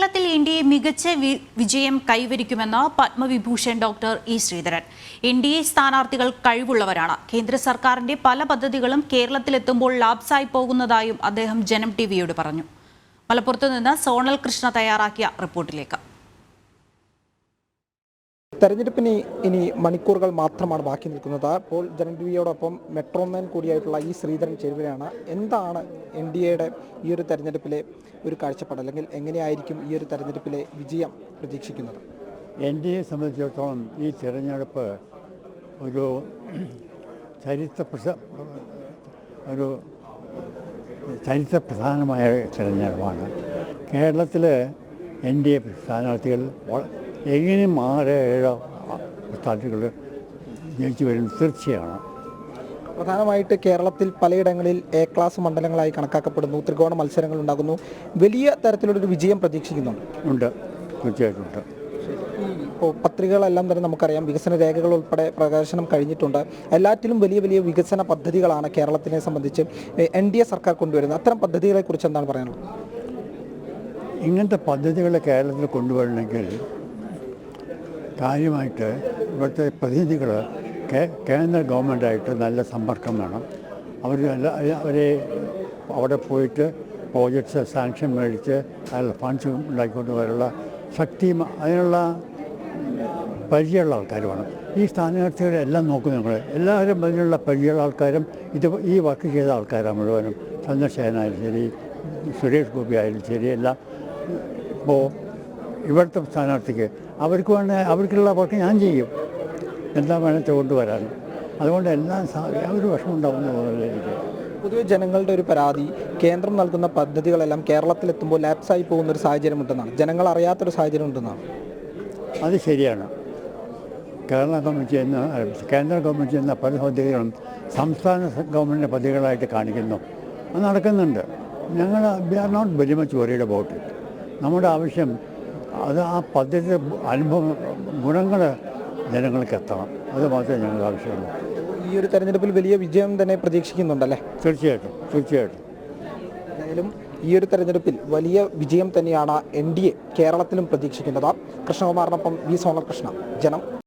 കേരളത്തിൽ ഇന്ത്യയെ മികച്ച വിജയം കൈവരിക്കുമെന്ന് Padma Vibhushan doctor E Sreedharan. N D A സ്ഥാനാർത്ഥികൾ കഴിവുള്ളവരാണ്. കേന്ദ്ര സർക്കാരിന്റെ പല പദ്ധതികളും കേരളത്തിലെത്തുമ്പോൾ ലാപ്സായി പോകുന്നതായും അദ്ദേഹം ജനം ടി വിയോട് പറഞ്ഞു. മലപ്പുറത്തു നിന്ന് സോണൽ കൃഷ്ണ തയ്യാറാക്കിയ റിപ്പോർട്ടിലേക്ക്. തെരഞ്ഞെടുപ്പിന് ഇനി മണിക്കൂറുകൾ മാത്രമാണ് ബാക്കി നിൽക്കുന്നത്. അപ്പോൾ ജനൻ ടിവിയോടൊപ്പം മെട്രോമാൻ കൂടിയായിട്ടുള്ള ഈ ശ്രീധരൻ ചേരുവയാണ്. എന്താണ് എൻ ഡി എയുടെ ഈ ഒരു തെരഞ്ഞെടുപ്പിലെ ഒരു കാഴ്ചപ്പാട്? അല്ലെങ്കിൽ എങ്ങനെയായിരിക്കും ഈ ഒരു തെരഞ്ഞെടുപ്പിലെ വിജയം പ്രതീക്ഷിക്കുന്നത്? എൻ ഡി എ സംബന്ധിച്ചിടത്തോളം ഈ തിരഞ്ഞെടുപ്പ് ഒരു ചരിത്ര ഒരു ചരിത്രപ്രധാനമായ തിരഞ്ഞെടുപ്പാണ്. കേരളത്തിൽ എൻ ഡി എ സ്ഥാനാർത്ഥികൾ എങ്ങനെയും മാറേഴ ഏഴോ സ്ഥാനാർത്ഥികൾ ജയിച്ചു വരുന്നത്? തീർച്ചയാണ്? പ്രധാനമായിട്ട് കേരളത്തിൽ പലയിടങ്ങളിൽ എ ക്ലാസ് മണ്ഡലങ്ങളായി കണക്കാക്കപ്പെടുന്നു. ത്രികോണ മത്സരങ്ങൾ ഉണ്ടാകുന്നു. വലിയ തരത്തിലുള്ളൊരു വിജയം പ്രതീക്ഷിക്കുന്നുണ്ട്. ഉണ്ട്. തീർച്ചയായിട്ടും ഉണ്ട്. ഇപ്പോൾ പത്രികകളെല്ലാം തന്നെ നമുക്കറിയാം. വികസന രേഖകൾ ഉൾപ്പെടെ പ്രകാശനം കഴിഞ്ഞിട്ടുണ്ട്. എല്ലാറ്റിലും വലിയ വലിയ വികസന പദ്ധതികളാണ് കേരളത്തിനെ സംബന്ധിച്ച് എൻ ഡി എ സർക്കാർ കൊണ്ടുവരുന്നത്. അത്തരം പദ്ധതികളെക്കുറിച്ച് എന്താണ് പറയാനുള്ളത്? ഇങ്ങനത്തെ പദ്ധതികൾ കേരളത്തിൽ കൊണ്ടുവരണമെങ്കിൽ കാര്യമായിട്ട് ഇവിടുത്തെ പ്രതിനിധികൾ കേന്ദ്ര ഗവൺമെന്റായിട്ട് നല്ല സമ്പർക്കം വേണം. അവർ നല്ല അവരെ അവിടെ പോയിട്ട് പ്രോജക്ട്സ് സാങ്ഷൻ മേടിച്ച് അതിൽ ഫണ്ട്സ് ഉണ്ടാക്കിക്കൊണ്ട് വരാനുള്ള ശക്തിയും അതിനുള്ള പരിചയമുള്ള ആൾക്കാർ വേണം. ഈ സ്ഥാനാർത്ഥികളെ എല്ലാം നോക്കും നിങ്ങൾ എല്ലാവരും അതിനുള്ള പരിചയമുള്ള ആൾക്കാരും ഇത് ഈ വർക്ക് ചെയ്ത ആൾക്കാരാണ് മുഴുവനും. ചന്ദ്രശേഖരനായാലും ശരി സുരേഷ് ഗോപി ആയാലും ശരി എല്ലാം. ഇപ്പോൾ ഇവിടുത്തെ സ്ഥാനാർത്ഥിക്ക് അവർക്ക് വേണ്ട അവർക്കുള്ള വർക്ക് ഞാൻ ചെയ്യും. എന്താ വേണമെന്ന് കൊണ്ടുവരാൻ അതുകൊണ്ട് എല്ലാം യാതൊരു വിഷമം ഉണ്ടാവുന്ന തോന്നുന്നില്ല എനിക്ക് പൊതുവെ ജനങ്ങളുടെ ഒരു പരാതി കേന്ദ്രം നൽകുന്ന പദ്ധതികളെല്ലാം കേരളത്തിലെത്തുമ്പോൾ ലാപ്സായി പോകുന്ന ഒരു സാഹചര്യം ഉണ്ടെന്നാണ് ജനങ്ങൾ അറിയാത്തൊരു സാഹചര്യം ഉണ്ടെന്നാണ് അത് ശരിയാണ്. കേരള ഗവൺമെന്റ് ചെയ്യുന്ന കേന്ദ്ര ഗവൺമെന്റ് ചെയ്യുന്ന പല പദ്ധതികളും സംസ്ഥാന ഗവൺമെന്റിന്റെ പദ്ധതികളായിട്ട് കാണിക്കുന്നു. അത് നടക്കുന്നുണ്ട്. ഞങ്ങൾ we are not very much worried about it നമ്മുടെ ആവശ്യം അത് ആ പദ്ധതി അനുഭവം ഗുണങ്ങൾ ജനങ്ങൾക്ക് എത്തണം. അത് മാത്രമേ ഞങ്ങൾക്ക് ആവശ്യമുള്ളൂ. ഈ ഒരു തെരഞ്ഞെടുപ്പിൽ വലിയ വിജയം തന്നെ പ്രതീക്ഷിക്കുന്നുണ്ടല്ലേ? തീർച്ചയായിട്ടും തീർച്ചയായിട്ടും. എന്തായാലും ഈ ഒരു തെരഞ്ഞെടുപ്പിൽ വലിയ വിജയം തന്നെയാണ് എൻ ഡി എ കേരളത്തിലും പ്രതീക്ഷിക്കുന്നത്. കൃഷ്ണകുമാറിനൊപ്പം വി സോമകൃഷ്ണ ജനം